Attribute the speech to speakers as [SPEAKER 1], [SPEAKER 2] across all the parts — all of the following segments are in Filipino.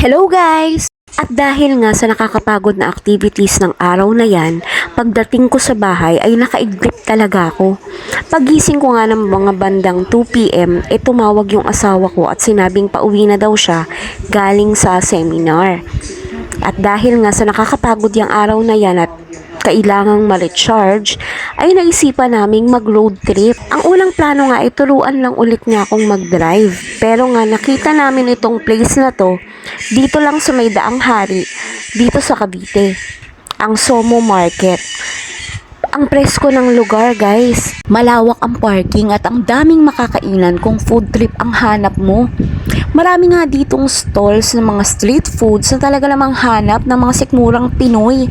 [SPEAKER 1] Hello guys! At dahil nga sa nakakapagod na activities ng araw na yan, pagdating ko sa bahay ay nakaiglit talaga ako. Pagising ko nga ng mga bandang 2pm, e tumawag yung asawa ko at sinabing pauwi na daw siya galing sa seminar. At dahil nga sa nakakapagod yung araw na yan at kailangang ma-recharge, ay naisipan naming mag-road trip. Ang unang plano nga ay turuan lang ulit niya akong mag-drive. Pero nga nakita namin itong place na to, dito lang sa may daang hari, dito sa Cavite. Ang Somo Market. Ang presko ng lugar, guys. Malawak ang parking at ang daming makakainan kung food trip ang hanap mo. Marami nga ditong stalls ng mga street foods na talaga namang hanap ng mga sikmurang Pinoy.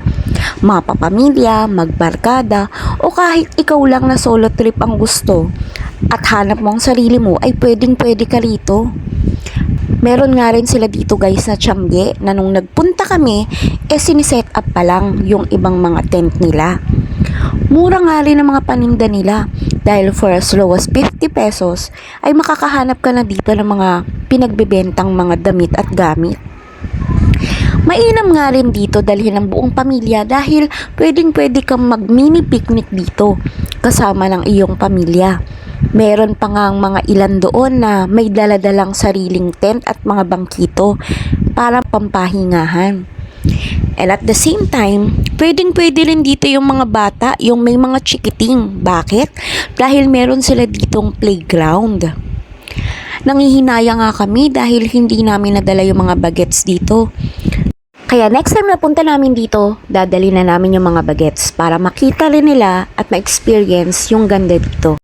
[SPEAKER 1] Mapapamilya, magbarkada, o kahit ikaw lang na solo trip ang gusto at hanap mo ang sarili mo ay pwedeng pwede ka rito. Meron nga rin sila dito guys na tiyangge na nung nagpunta kami, eh siniset up pa lang yung ibang mga tent nila. Mura nga rin ang mga paninda nila dahil for as low as 50 pesos ay makakahanap ka na dito ng mga pinagbebentang mga damit at gamit. Mainam nga rin dito dalhin ang buong pamilya dahil pwedeng pwede kang mag mini picnic dito kasama ng iyong pamilya. Meron pa nga ang mga ilan doon na may daladalang sariling tent at mga bangkito para pampahingahan. And at the same time, pwedeng pwede rin dito yung mga bata, yung may mga chikiting. Bakit? Dahil meron sila ditong playground. Nangihinaya nga kami dahil hindi namin nadala yung mga bagets dito. Kaya next time na punta namin dito, dadali na namin yung mga bagets para makita rin nila at ma-experience yung ganda dito.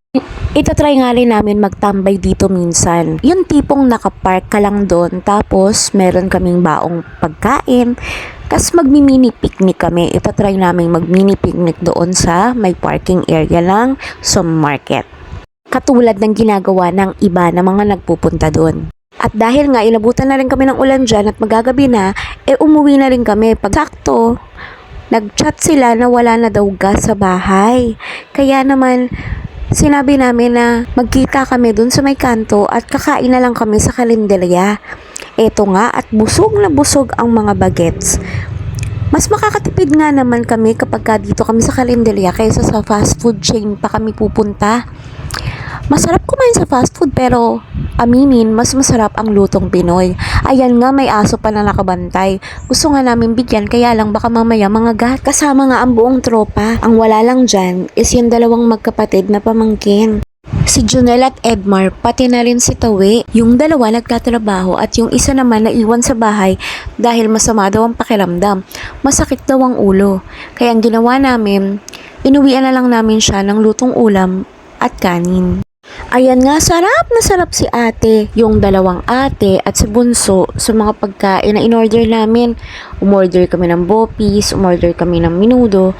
[SPEAKER 1] Itatry nga rin namin magtambay dito minsan. Yung tipong nakapark ka lang doon tapos meron kaming baong pagkain. Tapos magmi-mini picnic kami. Itatry namin mag-mini picnic doon sa may parking area lang sa market. Katulad ng ginagawa ng iba na mga nagpupunta doon. At dahil nga inabutan na rin kami ng ulan dyan at magagabi na, eh umuwi na rin kami. Pag sakto, nag-chat sila na wala na daw gas sa bahay. Kaya naman, sinabi namin na magkita kami dun sa may kanto at kakain na lang kami sa kalenderya. Eto nga at busog na busog ang mga bagets. Mas makakatipid nga naman kami kapag ka dito kami sa kalenderya kaysa sa fast food chain pa kami pupunta. Masarap kumain sa fast food pero aminin, mas masarap ang lutong Pinoy. Ayan nga, may aso pa na nakabantay. Gusto nga namin bigyan, kaya lang baka mamaya mga gat. Kasama nga ang buong tropa. Ang wala lang dyan is yung dalawang magkapatid na pamangkin. Si Junel at Edmar, pati na rin si Tawe. Yung dalawa nagtatrabaho at yung isa naman naiwan sa bahay dahil masama daw ang pakiramdam. Masakit daw ang ulo. Kaya ang ginawa namin, inuwian na lang namin siya ng lutong ulam at kanin. Ayan nga, sarap na sarap si ate, yung dalawang ate at si bunso sa mga pagkain na in-order namin. Umorder kami ng bopis, umorder kami ng minudo,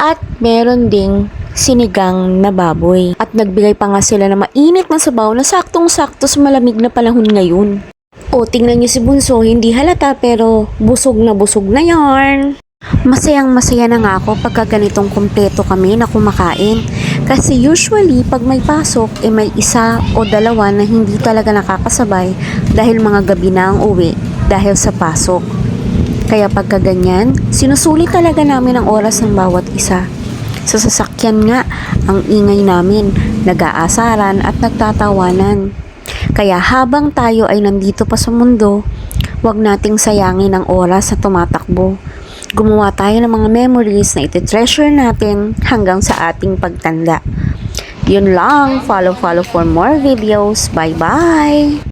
[SPEAKER 1] at meron ding sinigang na baboy. At nagbigay pa nga sila na mainit na sabaw na saktong-sakto sa malamig na panahon ngayon. O, tingnan niyo si Bunso, hindi halata pero busog na busog na yarn. Masayang masaya na nga ako pagka ganitong kumpleto kami na kumakain. Kasi usually, pag may pasok, eh may isa o dalawa na hindi talaga nakakasabay dahil mga gabi na ang uwi dahil sa pasok. Kaya pagka ganyan, sinusuli talaga namin ang oras ng bawat isa. Sa sasakyan nga, ang ingay namin, nag-aasaran at nagtatawanan. Kaya habang tayo ay nandito pa sa mundo, huwag nating sayangin ang oras sa tumatakbo gumawa tayo ng mga memories na iti-treasure natin hanggang sa ating pagtanda. Yun lang. Follow, follow for more videos. Bye-bye!